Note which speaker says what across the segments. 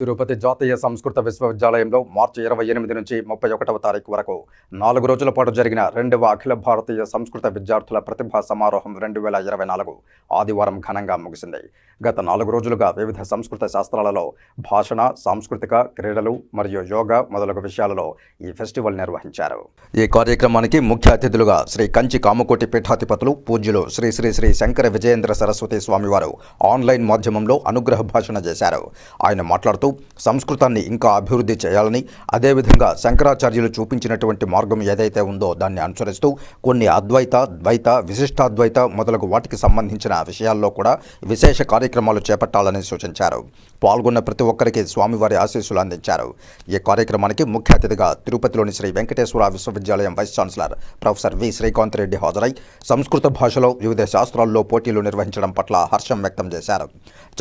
Speaker 1: తిరుపతి జాతీయ సంస్కృత విశ్వవిద్యాలయంలో మార్చి ఇరవై ఎనిమిది నుంచి ముప్పై ఒకటవ తారీఖు వరకు నాలుగు రోజుల పాటు జరిగిన రెండవ అఖిల భారతీయ సంస్కృత విద్యార్థుల ప్రతిభా సమారోహం రెండు వేల ఇరవై నాలుగు ఆదివారం ఘనంగా ముగిసింది. గత నాలుగు రోజులుగా వివిధ సంస్కృత శాస్త్రాలలో భాషణ సాంస్కృతిక క్రీడలు మరియు యోగా మొదలగు విషయాలలో ఈ ఫెస్టివల్ నిర్వహించారు. ఈ కార్యక్రమానికి ముఖ్య అతిథులుగా శ్రీ కంచి కామకోటి పీఠాధిపతులు పూజ్యులు శ్రీ శ్రీ శ్రీ శంకర విజయేంద్ర సరస్వతి స్వామివారు ఆన్లైన్ మాధ్యమంలో అనుగ్రహ భాషణ చేశారు. ఆయన మాట్లాడుతూ సంస్కృతాన్ని ఇంకా అభివృద్ధి చేయాలని అదేవిధంగా శంకరాచార్యులు చూపించినటువంటి మార్గం ఏదైతే ఉందో దాన్ని అనుసరిస్తూ కొన్ని అద్వైత ద్వైత విశిష్టాద్వైత మొదలగు వాటికి సంబంధించిన విషయాల్లో కూడా విశేష కార్యక్రమాలు చేపట్టాలని సూచించారు. పాల్గొన్న ప్రతి ఒక్కరికి స్వామివారి ఆశీస్సులు అందించారు. ఈ కార్యక్రమానికి ముఖ్య అతిథిగా తిరుపతిలోని శ్రీ వెంకటేశ్వర విశ్వవిద్యాలయం vice chancellor professor V Srikanth Reddy హాజరై సంస్కృత భాషలో వివిధ శాస్త్రాల్లో పోటీలు నిర్వహించడం పట్ల హర్షం వ్యక్తం చేశారు.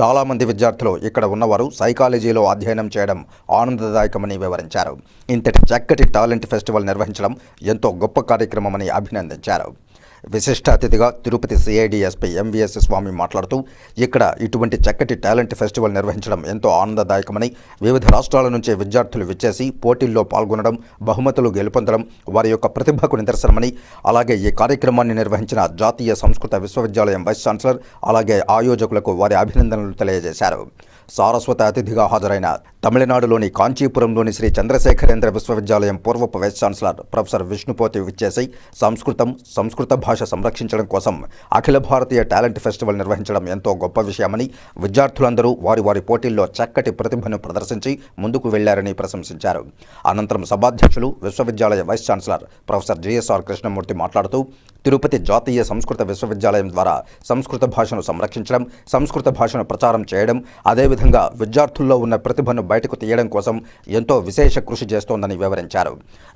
Speaker 1: చాలామంది విద్యార్థులు ఇక్కడ ఉన్నవారు సైకాలజీలో అధ్యయనం చేయడం ఆనందదాయకమని వివరించారు. ఇంతటి చక్కటి టాలెంట్ ఫెస్టివల్ నిర్వహించడం ఎంతో గొప్ప కార్యక్రమమని అభినందించారు. విశిష్ట అతిథిగా తిరుపతి సిఐడిఎస్పీ ఎంవీఎస్ స్వామి మాట్లాడుతూ ఇక్కడ ఇటువంటి చక్కటి టాలెంట్ ఫెస్టివల్ నిర్వహించడం ఎంతో ఆనందదాయకమని వివిధ రాష్ట్రాల నుంచి విద్యార్థులు విచ్చేసి పోటీల్లో పాల్గొనడం బహుమతులు గెలుపొందడం వారి యొక్క ప్రతిభకు నిదర్శనమని అలాగే ఈ కార్యక్రమాన్ని నిర్వహించిన జాతీయ సంస్కృత విశ్వవిద్యాలయం వైస్ ఛాన్సలర్ అలాగే ఆయోజకులకు వారి అభినందనలు తెలియజేశారు. సారస్వత అతిథిగా హాజరైన తమిళనాడులోని కాంచీపురంలోని శ్రీ చంద్రశేఖరేంద్ర విశ్వవిద్యాలయం పూర్వపు వైస్ ఛాన్సలర్ ప్రొఫెసర్ విష్ణుపోతి విచ్చేసి సంస్కృతం సంస్కృత భాష సంరక్షించడం కోసం అఖిల భారతీయ టాలెంట్ ఫెస్టివల్ నిర్వహించడం ఎంతో గొప్ప విషయమని విద్యార్థులందరూ వారి వారి పోటీల్లో చక్కటి ప్రతిభను ప్రదర్శించి ముందుకు వెళ్ళారని ప్రశంసించారు. అనంతరం సభాధ్యక్షులు విశ్వవిద్యాలయ vice chancellor professor GSR Krishnamurthy మాట్లాడుతూ తిరుపతి జాతీయ సంస్కృత విశ్వవిద్యాలయం ద్వారా సంస్కృత భాషను సంరక్షించడం సంస్కృత భాషను ప్రచారం చేయడం అదేవిధంగా విద్యార్థుల్లో ఉన్న ప్రతిభను బయటకు తీయడం కోసం ఎంతో విశేష కృషి చేస్తోందని వివరించారు.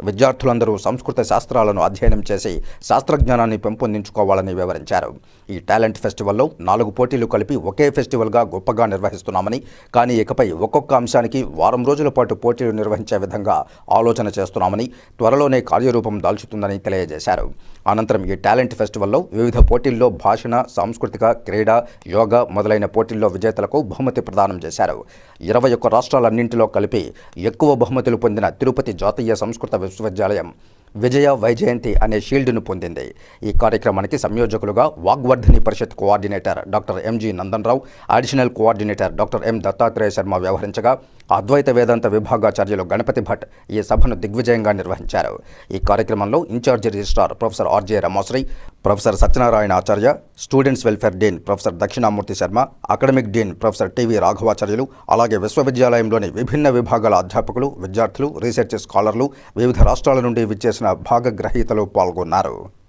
Speaker 1: విద్యార్థులందరూ సంస్కృత శాస్త్రాలను అధ్యయనం చేసి శాస్త్రజ్ఞానాన్ని పెంపొందించుకోవాలని వివరించారు. ఈ టాలెంట్ ఫెస్టివల్లో నాలుగు పోటీలు కలిపి ఒకే ఫెస్టివల్గా గొప్పగా నిర్వహిస్తున్నామని కానీ ఇకపై ఒక్కొక్క అంశానికి వారం రోజుల పాటు పోటీలు నిర్వహించే విధంగా ఆలోచన చేస్తున్నామని త్వరలోనే కార్యరూపం దాల్చుతుందని తెలియజేశారు. అనంతరం ఈ టాలెంట్ ఫెస్టివల్లో వివిధ పోటీల్లో భాషణ సాంస్కృతిక క్రీడ యోగా మొదలైన పోటీల్లో విజేతలకు బహుమతి ప్రదానం చేశారు. ఇరవై ఒక్క రాష్ట్రాలన్నింటిలో కలిపి ఎక్కువ బహుమతులు పొందిన తిరుపతి జాతీయ సంస్కృత విశ్వవిద్యాలయం విజయ వైజయంతి అనే షీల్డ్ను పొందింది. ఈ కార్యక్రమానికి సంయోజకులుగా Vagvardhani Parishat coordinator doctor MG Nandanrao additional coordinator doctor M Dattatreya Sharma వ్యవహరించగా అద్వైత వేదాంత విభాగాచార్యులు గణపతి భట్ ఈ సభను దిగ్విజయంగా నిర్వహించారు. ఈ కార్యక్రమంలో incharge registrar professor RJ Ramasri professor Satyanarayana ఆచార్య students welfare dean professor Dakshinamurthy Sharma academic dean professor TV Raghavacharyulu అలాగే విశ్వవిద్యాలయంలోని విభిన్న విభాగాల అధ్యాపకులు విద్యార్థులు రీసెర్చ్ స్కాలర్లు వివిధ రాష్ట్రాల నుండి విచ్చేసిన భాగగ్రహీతలు పాల్గొన్నారు.